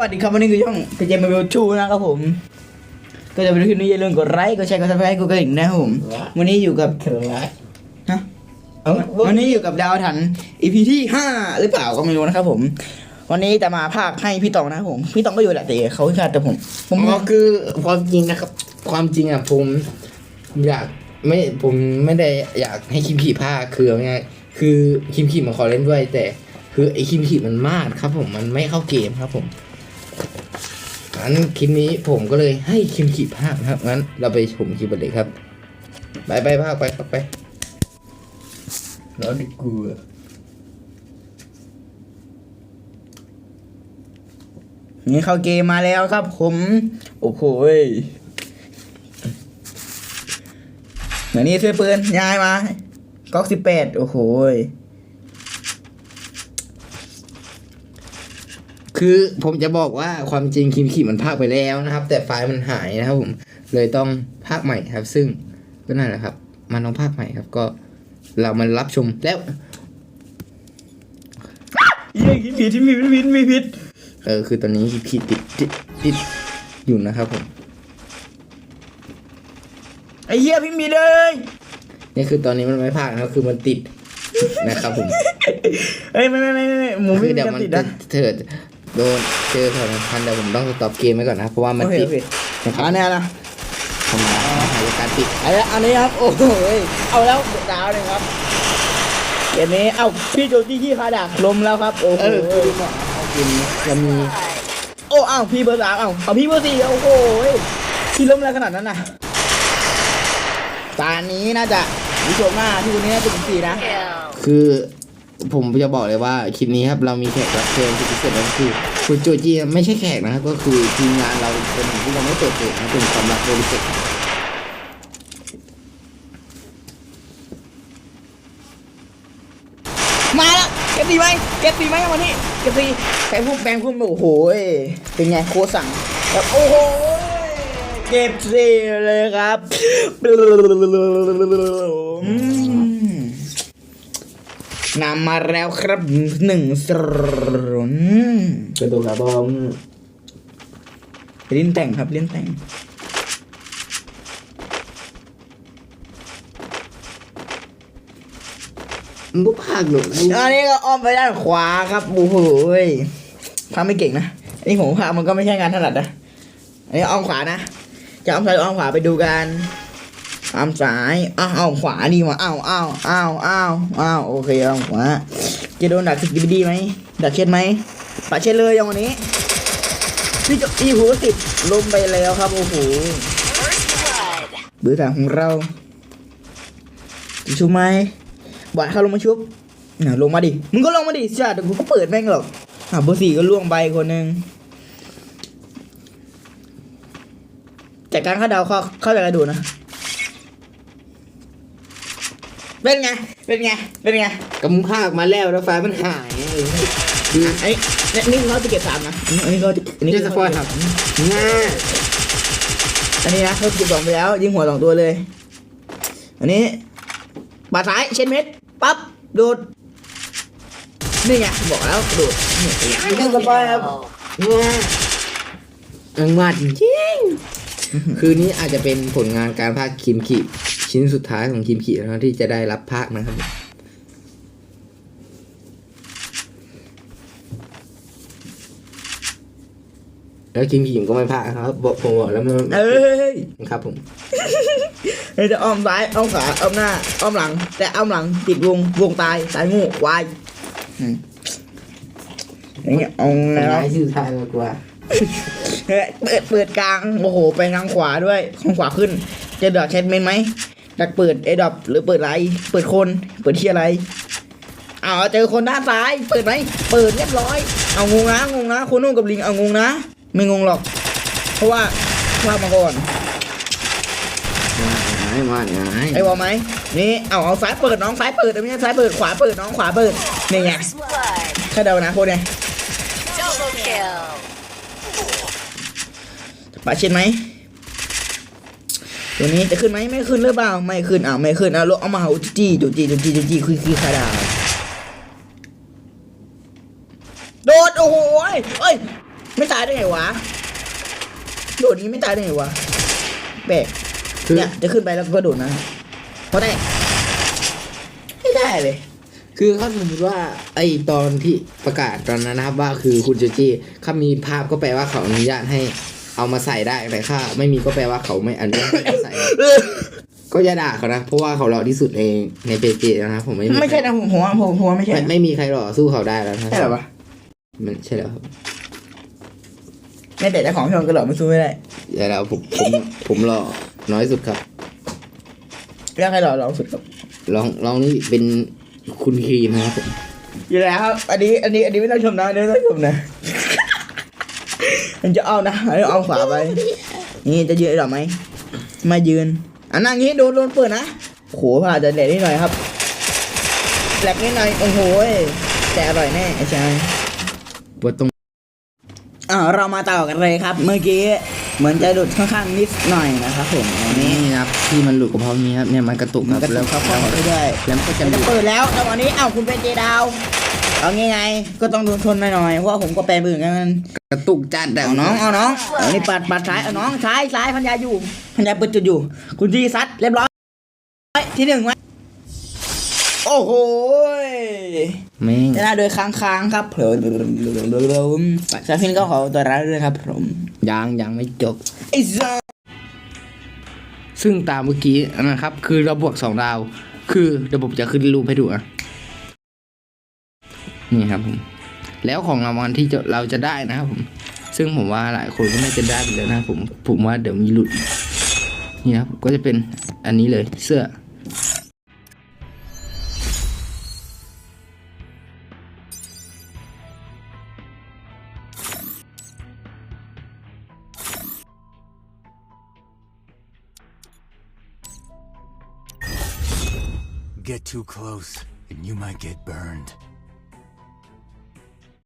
วัสดีครับวันนี้คือช่องกระเจมเบลชูนะครับผม ก็จะเป็นคลิปนี้อย่าลืมกดไลค์กดแชร์กดซับสไครต์กดกระดิ่งนะครับผมวันนี้อยู่กับครับฮะวันนี้อยู่กับดาวถัน EP ที่ห้าหรือเปล่าก็ไม่รู้นะครับผม วันนี้จะมาภาคให้พี่ตองนะครับผม พี่ตองก็อยู่แหละแต่เขาขาดแต่ผมผมอ๋อคือความจริงนะครับ ความจริงอะผมผมอยากไม่ผมไม่ได้อยากให้คิมขี่ผ้าคือเอาง่ายๆคือคิมขี่มาขอเล่นด้วยแต่ คือไอ้คิมขี่มันมากครับ ผมมันไม่เข้าเกมครับผม งั้นคลิปนี้ผมก็เลยให้คิมขีภาคนะครับ งั้นเราไปชมคลิปกันเลยครับ ไปไปภาคไปครับไปแล้วดิกูอะนี่เข้าเกมมาแล้วครับ ผม โอ้โหเดี๋ยวนี้ซื้อปืนย้ายมา ก๊อกสิบแปดโอ้โห คือผมจะบอกว่าความจริงคิมขี่มันภาคไปแล้วนะครับ แต่ไฟล์มันหายนะครับผมเลยต้องภาคใหม่ครับ ซึ่งก็นั่นแหละครับ มันต้องภาคใหม่ครับ ก็เรามารับชมแล้วเย้ยผิดที่มีผิดมีผิดเออคือตอนนี้คิมขี่ติดติดติดอยู่นะครับผมไอ้เหี้ยพี่มีเลยนี่คือตอนนี้มันไม่ภาคนะครับคือมันติดนะครับผมเอ้ยไม่ไม่ไม่ไม่ไม่หมูคืไม่อเดี๋ยวจะมันติดจะนะเถิด โดนเจอถอนพันเดี๋ยวผมต้องสต็อปเกมไว้ก่อนนะครับเพราะว่ามันโอเคติดโอเคนะครับอันเนี้ยนะทำไมหายการติดอันนี้อันนี้ครับโอ้โหยเอาแล้วดาวเลยครับเกมนี้เอ้าพี่โจจี้ที่คาดักลมแล้วครับโอ้โหเออคือเอาเกมนี้จะมีโอ้เอ้าพี่เบอร์สามเอ้าเอาพี่เบอร์สี่โอ้โหยพี่ล้มอะไรขนาดนั้นน่ะตานี้น่าจะวิชมหน้าที่คนนี้น่าจะเป็นสี่นะคือ ผมจะบอกเลยว่าคลิปนี้ครับเรามีแขกรับเชิญที่พิเศษนั่นคือคุณโจจีไม่ใช่แขกนะครับก็คือทีมงานเราเป็นคนที่เราไม่เปิดเผยนะเป็นความลับโดยเศษมาแล้วเก็บดีไหมเก็บดีไหมวันนี้เก็บดีแปลงพุ่มแปลงพุ่มโอ้โหเป็นไงโคสั่งแบบโอ้โหเก็บสีเลยครับ นำมาแล้วครับหนึ่งสรุนกระโดดขาบอมลิ้นแต่งครับลิ้นแต่งบุกภาคหนุนอันนี้ก็อ้อมไปด้านขวาครับโอ้โหยทำไม่เก่งนะอันนี้ผมพามันก็ไม่ใช่งานถนัดนะอันนี้อ้อมขวานะ จะอ้อมซ้ายหรืออ้อมขวาไปดูกัน อ้อมซ้ายอ้าวอ้อมขวาดีว่าอ้าวอ้าวอ้าวอ้าวอ้าวโอเคอ้อมขวาจะโดนดักสกิบดีไหมดักเช็ดไหมปะเช็ดเลยอย่างวันนี้พี่จะอีหูสิบลงไปแล้วครับ โอ้โหเบื่อแต่ของเราจะชุบไหมบอดเข้าลงมาชุบน่ะลงมาดิ มึงก็ลงมาดิจ้าเดี๋ยวกูก็เปิดแม่งหรอกอะเบอร์สี่ก็ล่วงไปคนหนึ่งจากการคาดเดาเข้าเข้าใจกระดูนะ เป็นไง เป็นไง เป็นไงกำภาคมาแล้วแล้วไฟล์มันหายเออคือไอ้นี่นี่เขาจะเก็บสามนะ อันนี้เขาจะอันนี้นี่จะสปอยล์ครับง่าอันนี้นะเขาเก็บสองไปแล้ว ยิงหัวสองตัวเลย อันนี้บาดซ้ายเช็ดเม็ด ปั๊บ โดด นี่ไงบอกแล้วโดดนี่ไงนี่คือสปอยล์ครับง่าอังวาดจริงๆ คือนี้อาจจะเป็นผลงานการภาคคิมขีชิ้นสุดท้ายของคิมขีนะครับที่จะได้รับภาคนะครับแล้วคิมขีก็ไม่พลาดนะครับบอกผมบอกแล้วมันเอ้ยครับผมเฮ้ยจะอ้อมซ้ายอ้อมขวาอ้อมหน้าอ้อมหลัง แต่อ้อมหลังติดวงวงตายตายงูควายอืมอย่างเงี้ยเอาทำแล้วร้ายชื่อทายมากกว่า เฮ้ยเปิดเปิดกลางโอ้โหไปทางขวาด้วยทางขวาขึ้น จะดอดเช็ดเมนไหมดักเปิดไอ้ดอปหรือเปิดไร เปิดคน เปิดที่อะไรเอาเจอคนด้านซ้าย เปิดไหมเปิดเรียบร้อย เอางงนะงงนะคนนู่นกับลิงเอางงนะ ไม่งงหรอก เพราะว่าว่ามาก่อนง่ายมากง่ายไอ้วอลไหมนี่เอาเอาซ้ายเปิดน้องซ้ายเปิดไม่ใช่ซ้ายเปิดขวาเปิดน้องขวาเปิดนี่ไง First blood. แค่เดานะโคนไง Double kill. ปาเช็ดไหมตัวนี้จะขึ้นไหมไม่ขึ้นหรือเปล่าไม่ขึ้นอ่าไม่ขึ้นเอาลงเอามาเอาจี้จูจี้จูจี้จูจี้คือคือคาดาวโดดโอ้โหเอ้ยเอ้ยไม่ตายได้ไงวะโดดนี้ไม่ตายได้ไงวะแปลกคือเนี่ยจะขึ้นไปแล้วก็โดดนะเพราะได้ไม่ได้เลย คือถ้าสมมติว่าไอตอนที่ประกาศตอนนั้นนะครับว่าคือคุณโจจี้เขามีภาพก็แปลว่าเขาอนุญาตให้เอามาใส่ได้แต่ถ้าไม่มีก็แปลว่าเขาไม่อนุญาตให้เอาใส่ก็อย่าด่าเขานะเพราะว่าเขาหล่อที่สุดในในเปเจนะครับผมไม่มีไม่ใช่นะผมผมว่าผมผมว่าไม่ใช่ไม่ไม่มีใครหล่อสู้เขาได้แล้วนะใช่เหรอวะมันใช่แล้วครับไม่แต่เจ้าของช่องก็หลอกไม่สู้ไม่ได้ใช่แล้วผมผมผมหล่อน้อยสุดครับเรื่องใครหลอกหลอกสุดครับลองลองนี่เป็น คุณครีมนะครับผมอยู่แล้วครับ อันนี้ อันนี้ อันนี้ไม่ต้องชมนะอันนี้ไม่ต้องชมนะ มันจะเอานะอันนี้เอาขวาไป นี่จะยืนหรอไหมไมายืน อันนั่งงี้โดนโดนเปิดนะโหผ่าจะแหลกนิดหน่อยครับแหลกนิดหน่อย โอ้โห แต่อร่อยแน่ไอ้ชายว่าตรงอ่าเรามาต่อกันเลยครับ เมื่อกี้ เหมือนจะหลุดค่อนข้างนิดหน่อยนะครับผมอันนี้นี้นะครับที่มันหลุดก็เพราะนี้ครับเนี่ยมันกระตุกมันก็แล้จะวเข้าข้อไปด้วยแล้วมันก็จะจะเปิดแล้วแต่วันนี้เอ้าคุณเป็นเจดาวเอางี้ไงก็ต้องโดนทนหน่อยๆเพราะว่าผมก็แปลมือกัน กระตุกจัดแต่เอาน้องเอาน้องเอานี่ปัดปัดซ้ายเอาน้องซ้ายซ้ายพันยาอยู่พันยาเปิดจุดอยู่ คุณจีซัดเรียบร้อยที่หนึ่งไว้โอ้โหแม่ง ชนะโดยค้างค้างๆครับเผลอซาฟินก็ขอตัวร้ายด้วยครับผม ยังยังไม่จบไอ้ซ่าซึ่งตามเมื่อกี้นะครับ คือเราบวกสองดาว คือระบบจะขึ้นรูปให้ดูอะนี่ครับผมแล้วของรางวัลที่เราจะได้นะครับผม ซึ่งผมว่าหลายคนก็น่จะได้ไปแล้วนะผมผมว่าเดี๋ยวมีหลุดนี่ครับก็จะเป็นอันนี้เลยเสื้อ Get too close, and you might get burned.